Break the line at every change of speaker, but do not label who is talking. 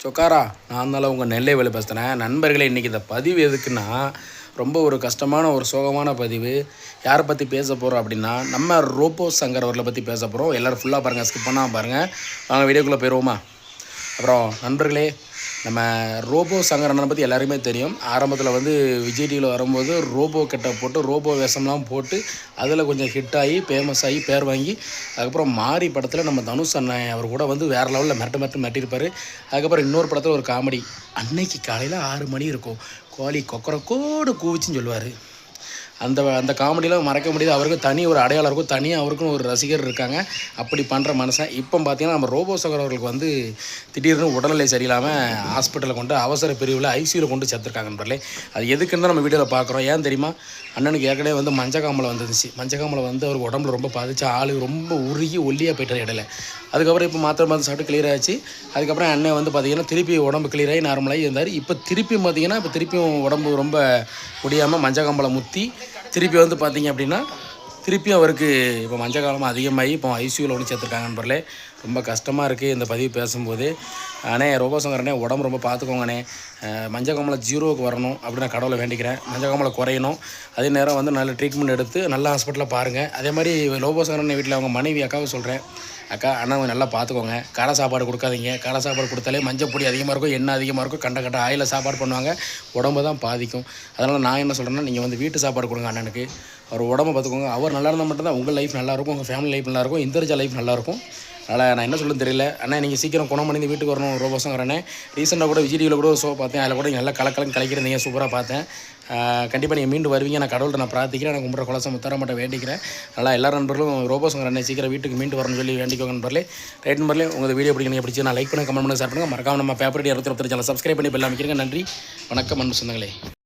சொக்காரா நான் தான் உங்கள் நெல்லை வேலை பேசுகிறேன் நண்பர்களே இன்றைக்கி இந்த பதிவு எதுக்குன்னா ரொம்ப ஒரு கஷ்டமான ஒரு சோகமான பதிவு. யாரை பற்றி பேச போகிறோம் அப்படின்னா நம்ம ரோபோ சங்கர் அவர்களை பற்றி பேச போகிறோம் எல்லோரும் ஃபுல்லாக பாருங்கள் ஸ்கிப் பண்ணால் பாருங்கள் நாங்கள் வீடியோக்குள்ளே போயிடுவோமா அப்புறம் நண்பர்களே நம்ம ரோபோ சங்கரனை பற்றி எல்லாருமே தெரியும். ஆரம்பத்தில் வந்து விஜய் டிவியில் வரும்போது ரோபோ கெட்ட போட்டு ரோபோ வேஷம்லாம் போட்டு அதில் கொஞ்சம் ஹிட் ஆகி ஃபேமஸ் ஆகி பேர் வாங்கி அதுக்கப்புறம் மாரி படத்தில் நம்ம தனுஷ் அண்ணன் அவர் கூட வந்து வேறு லெவலில் மிரட்டு மிரட்டு மிரட்டியிருப்பார். அதுக்கப்புறம் இன்னொரு படத்தில் ஒரு காமெடி அன்னைக்கு காலையில் ஆறு மணி இருக்கும். கோழி கொக்கரக்கோடு கூவிச்சுன்னு சொல்லுவார். அந்த அந்த காமெடியெலாம் மறக்க முடியாது. அவருக்கும் தனி ஒரு அடையாளம் இருக்கும். தனியாக அவருக்குன்னு ஒரு ரசிகர் இருக்காங்க. அப்படி பண்ணுற மனுஷன் இப்போ பார்த்தீங்கன்னா நம்ம ரோபோ சகர் அவர்களுக்கு வந்து திடீர்னு உடல்நிலை சரியில்லாமல் ஹாஸ்பிட்டலில் கொண்டு அவசர பிரிவில் ஐசியூவில் கொண்டு சேர்த்துருக்காங்க நண்பர்களே. அது எதுக்குன்னு தான் நம்ம வீடியோவில் பார்க்குறோம் ஏன் தெரியுமா? அண்ணனுக்கு ஏற்கனவே வந்து மஞ்சக்காமலை வந்துருந்துச்சு. மஞ்சக்காமலை வந்து அவருக்கு உடம்புல ரொம்ப பாதிச்சு ஆள் ரொம்ப உருகி ஒல்லியாக போயிட்டார் இடையில. அதுக்கப்புறம் இப்போ மாத்திரை மருந்து சாப்பிட்டு கிளியர் ஆச்சு அதுக்கப்புறம் அண்ணன் வந்து பார்த்தீங்கன்னா திருப்பி உடம்பு கிளியராகி நார்மலாகி இருந்தார். இப்போ திருப்பி பார்த்தீங்கன்னா இப்போ திருப்பியும் உடம்பு ரொம்ப முடியாமல் மஞ்சக்காம்பளை முத்தி திருப்பி வந்து பார்த்தீங்க அப்படின்னா திருப்பியும் அவருக்கு இப்போ மஞ்சள் காலம் அதிகமாகி இப்போ ஐசியூவில் ஒன்று சேர்த்துருக்காங்க நண்பர்களே ரொம்ப கஷ்டமாக இருக்குது இந்த பதிவு பேசும்போது. அண்ணே ரோபோசங்கரனே உடம்பு ரொம்ப பார்த்துக்கோங்கண்ணே. மஞ்சள் காமலை ஜீரோவுக்கு வரணும் அப்படின்னு நான் கடவுளை வேண்டிக்கிறேன். மஞ்சள் காமலை குறையணும். அதே நேரம் வந்து நல்ல ட்ரீட்மெண்ட் எடுத்து நல்ல ஹாஸ்பிட்டலில் பாருங்கள் அதே மாதிரி ரோபோசங்கரன் வீட்டில் அவங்க மனைவி அக்காவை சொல்கிறேன் அக்கா அண்ணா நல்லா பார்த்துக்கோங்க. காடை சாப்பாடு கொடுக்காதீங்க. காடை சாப்பாடு கொடுத்தாலே மஞ்சள் பொடி அதிகமாக இருக்கும் எண்ணெய் அதிகமாக இருக்கும் கண்ட கண்ட ஆயில் சாப்பாடு பண்ணுவாங்க. உடம்பு தான் பாதிக்கும். அதனால் நான் என்ன சொல்கிறேன்னா நீங்கள் வந்து வீட்டு சாப்பாடு கொடுங்க அண்ணனுக்கு. அவர் உடம்பை பார்த்துக்கோங்க. அவர் நல்லா இருந்தால் மட்டும்தான் உங்கள் லைஃப் நல்லாயிருக்கும் உங்கள் ஃபேமிலி லைஃப் நல்லாயிருக்கும் இந்திரஜா லைஃப் நல்லாயிருக்கும் அதனால் நான் என்ன சொல்லுன்னு தெரியல. அண்ணா நீங்கள் சீக்கிரம் குணமடைந்து வீட்டுக்கு வரணும் ரொம்ப வருஷங்கிறேனே ரீசெண்டாக கூட விஜய் டிவியில் கூட ஷோ பார்த்தேன். அதில் கூட நல்லா கலக்கலன்னு கலைக்கிறீங்க சூப்பராக பார்த்தேன். கண்டிப்பாக நீங்கள் மீண்டு வருவீங்க. நான் கடவுள்கிட்ட நான் பிரார்த்திக்கிறேன். நான் கும்பிட்ற குலசம் முத்தர மட்டும் வேண்டிக்கிறேன். நல்லா எல்லா நண்பர்களும் ரோபோசங்கர் அண்ணன் சீக்கிரம் வீட்டுக்கு மீண்டு வரணும்னு சொல்லி வேண்டிக்கோங்க நண்பர்களே. ரைட் நண்பர்களே உங்கள் வீடியோ பிடிக்கணும் பிடிச்சி நான் லைக் பண்ண கமெண்ட் பண்ணி ஷேர் பண்ணுங்கள் மறக்காம நம்ம பேப்பர் அறுபத்தி ஒருத்தர் சேனல் சப்ஸ்கிரைப் பண்ணி பெல்லாம் அமைக்கிறேங்க. நன்றி. வணக்கம் அன்பு சொந்தங்களே.